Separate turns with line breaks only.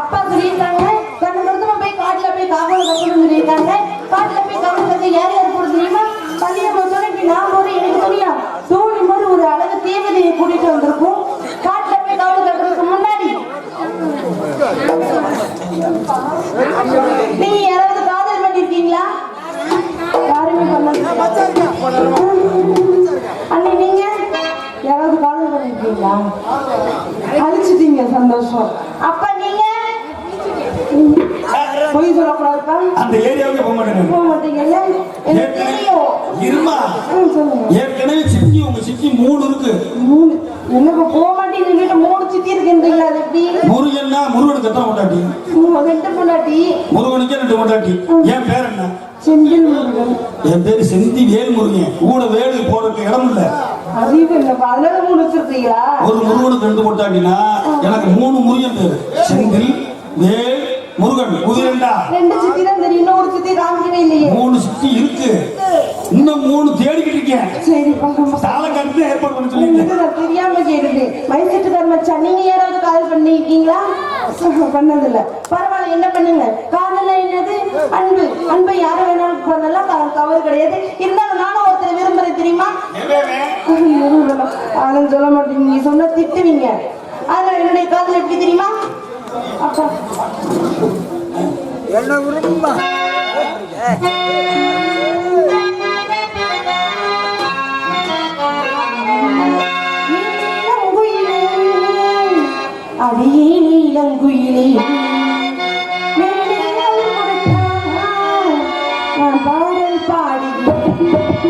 அப்பா சொல்லியிருக்காங்க. கண்ணு மருத்துவ போய் காட்டுல போய் காவல் கட்டணும்னு சொல்லியிருக்காங்க. காட்டுல போய் காவல் யார் யார் கூட தெரியுமா? கல்யாணம் சொன்னி நான் போறேன் எனக்கு தெரியும். தோழி மாதிரி ஒரு அழகு தேவதையை கூட்டிட்டு வந்திருக்கும். காட்டுல போய் காவல் கட்டுறதுக்கு முன்னாடி. நீங்க யாராவது காதல் பண்ணிருக்கீங்களா? யாருமே பண்ணல. அண்ணே நீங்க? யாராவது காதல் பண்ணிருக்கீங்களா? அழிச்சிட்டீங்க சந்தோஷம் அப்ப நீங்க பொய் சொல்லக்கூடாதுப்பா
அந்த ஏரியாவுக்கு போக
எனக்கு தெரியும்.
இருமா? ஏற்கனவே சிக்கி உங்க சிக்கி மூணு இருக்கு.
மூணு. என்னப்பா போக சொல்லிட்டு மூணு சித்தி இருக்குன்றீங்களா அது எப்படி?
முருகன்னா முருகனுக்கு எத்தனை கொண்டாட்டி
ரெண்டு பொண்டாட்டி?
முருகனுக்கே ரெண்டு கொண்டாட்டி என் பேர் என்ன?
செந்தில் முருகன்.
என் பேரு செந்தி வேல் முருகன். கூட வேலு போறதுக்கு இடம் இல்ல. ஒரு முருகனுக்கு ரெண்டு கொண்டாட்டினா எனக்கு மூணு முருகன் பேரு. செந்தில் வேல் முருகன் குதிரண்டா
ரெண்டு சித்தி தான் தெரியும் இன்னும் ஒரு சித்தி காமிக்கவே இல்லையே.
மூணு சுத்தி இருக்கு. இன்னும் மூணு தேடிக்கிட்டு இருக்கேன்.
ரொம்ப
சாலை கட்டு ஏற்பாடு பண்ண
நான் தெரியாம கேட்டுட்டேன் வயசுட்டுக்கார மச்சான் நீங்க யாராவது காதல் பண்ணிருக்கீங்களா பண்ணதில்ல. பரவாயில்ல என்ன பண்ணுங்க? காதல் என்னது? அன்பு. அன்பை யாரை வேணாலும் பண்ணலாம் தவறு கிடையாது. இருந்தாலும் நானும் ஒருத்தரை விரும்புறேன் தெரியுமா? அதெல்லாம் சொல்ல மாட்டீங்க நீங்க சொன்னா திட்டுவீங்க. அதனால என்னுடைய காதல் எப்படி தெரியுமா அப்பா
என்ன
நீலங்குயிலே, அடியே நீலங்குயிலே பாடல் பாடுகிறேன்